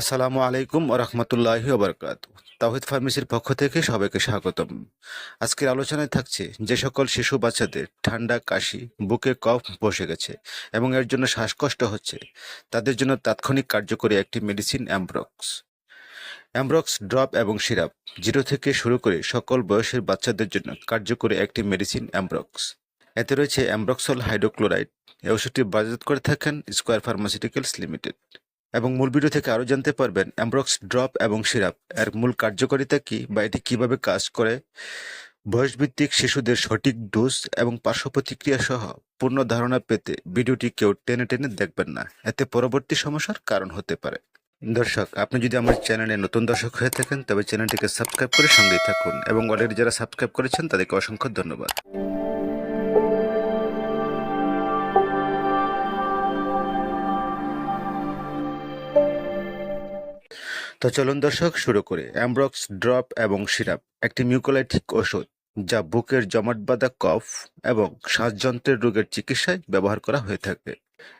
আসসালামু আলাইকুম রহমতুল্লাহি ওবরকাত তাহিদ ফার্মেসির পক্ষ থেকে সবাইকে স্বাগতম। আজকের আলোচনায় থাকছে যে সকল শিশু বাচ্চাদের ঠান্ডা, কাশি, বুকে কফ বসে গেছে এবং এর জন্য শ্বাসকষ্ট হচ্ছে। তাদের জন্য তাৎক্ষণিক কার্যকরী একটি মেডিসিন, অ্যামব্রক্স। অ্যামব্রক্স, ড্রপ এবং সিরাপ জিরো থেকে শুরু করে সকল বয়সের বাচ্চাদের জন্য কার্যকরী একটি মেডিসিন, অ্যামব্রক্স। এতে রয়েছে অ্যামব্রক্সল হাইড্রোক্লোরাইড। এই ওষুধটি বাজার করে থাকেন স্কোয়ার ফার্মাসিউটিক্যালস লিমিটেড। এবং মূল ভিডিও থেকে আরও জানতে পারবেন অ্যামব্রক্স ড্রপ এবং সিরাপ এর মূল কার্যকারিতা কি বা এটি কীভাবে কাজ করে? বয়সভিত্তিক শিশুদের সঠিক ডোজ এবং পার্শ্ব প্রতিক্রিয়া সহ পূর্ণ ধারণা পেতে ভিডিওটি কেউ টেনে টেনে দেখবেন না। এতে পরবর্তী সমস্যার কারণ হতে পারে। দর্শক, আপনি যদি আমার চ্যানেলে নতুন দর্শক হয়ে থাকেন, তবে চ্যানেলটিকে সাবস্ক্রাইব করে সঙ্গেই থাকুন এবং অলরেডি যারা সাবস্ক্রাইব করেছেন, তাদেরকে অসংখ্য ধন্যবাদ। তো চলুন দর্শক, শুরু করে। অ্যামব্রক্স ড্রপ এবং সিরাপ একটি মিউকোলাইটিক ওষুধ যা বুকের জমাট বাঁধা কফ এবং শ্বাসযন্ত্রের রোগের চিকিৎসায় ব্যবহার করা হয়ে থাকে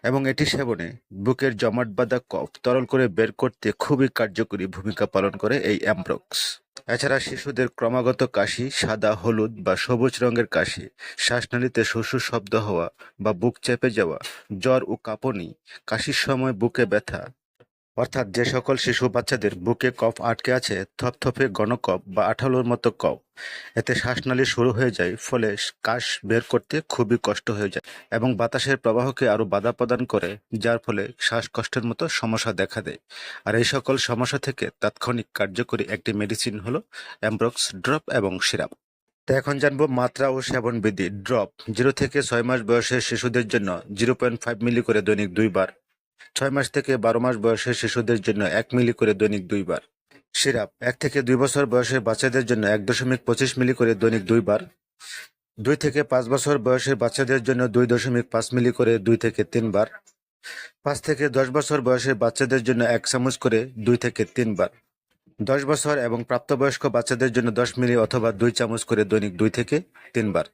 এবং এটি সেবনে বুকের জমাট বাঁধা কফ তরল করে বের করতে খুবই কার্যকরী ভূমিকা পালন করে এই অ্যামব্রক্স এছাড়া শিশুদের ক্রমাগত কাশি, সাদা, হলুদ বা সবুজ রঙের কাশি, শ্বাসনালীতে শস্য শব্দ হওয়া বা বুক চেপে যাওয়া, জ্বর ও কাঁপুনি, কাশির সময় বুকে ব্যথা অর্থাৎ যে সকল শিশু বাচ্চাদের বুকে কফ আটকে আছে, থপথপে ঘন কফ বা আঠালোর মতো কফ। এতে শ্বাসনালী শুরু হয়ে যায়, ফলে কাশ বের করতে খুবই কষ্ট হয়ে যায় এবং বাতাসের প্রবাহকে আরও বাধা প্রদান করে, যার ফলে শ্বাসকষ্টের মতো সমস্যা দেখা দেয়। আর এই সকল সমস্যা থেকে তাৎক্ষণিক কার্যকরী একটি মেডিসিন হলো অ্যাম্ব্রক্স ড্রপ এবং সিরাপ। তো এখন জানব মাত্রা ও সেবন বিধি, ড্রপ। জিরো থেকে ছয় মাস বয়সের শিশুদের জন্য জিরো পয়েন্ট ফাইভ মিলি করে দৈনিক দুইবার ছয় মাস থেকে বারো মাস বয়সের শিশুদের জন্য এক মিলি করে দৈনিক দুইবার। সিরাপ, এক থেকে দুই বছর বয়সের বাচ্চাদের জন্য এক দশমিক পঁচিশ মিলি করে দৈনিক দুইবার। দুই থেকে পাঁচ বছর বয়সের বাচ্চাদের জন্য দুই দশমিক পাঁচ মিলি করে দুই থেকে তিনবার। পাঁচ থেকে দশ বছর বয়সের বাচ্চাদের জন্য এক চামচ করে দুই থেকে তিনবার। দশ বছর এবং প্রাপ্তবয়স্ক বাচ্চাদের জন্য দশ মিলি অথবা দুই চামচ করে দৈনিক দুই থেকে তিনবার।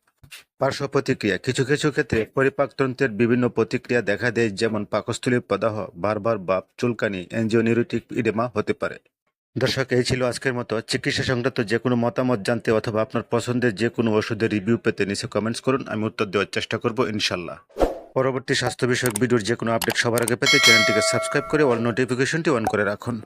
পার্শ্ব প্রতিক্রিয়া। কিছু কিছু ক্ষেত্রে পরিপাকতন্ত্রের বিভিন্ন প্রতিক্রিয়া দেখা দেয়, যেমন পাকস্থলীর প্রদাহ, বারবার বাপ চুলকানি, এনজিওনিউরিটিক ইডেমা হতে পারে। দর্শক, এই ছিল আজকের মতো। চিকিৎসা সংক্রান্ত যে কোনো মতামত জানতে অথবা আপনার পছন্দের যে কোনো ওষুধের রিভিউ পেতে নিচে কমেন্টস করুন, আমি উত্তর দেওয়ার চেষ্টা করব, ইনশাল্লাহ। পরবর্তী স্বাস্থ্য বিষয়ক ভিডিওর যে কোনো আপডেট সবার আগে পেতে চ্যানেলটিকে সাবস্ক্রাইব করে অল নোটিফিকেশনটি অন করে রাখুন।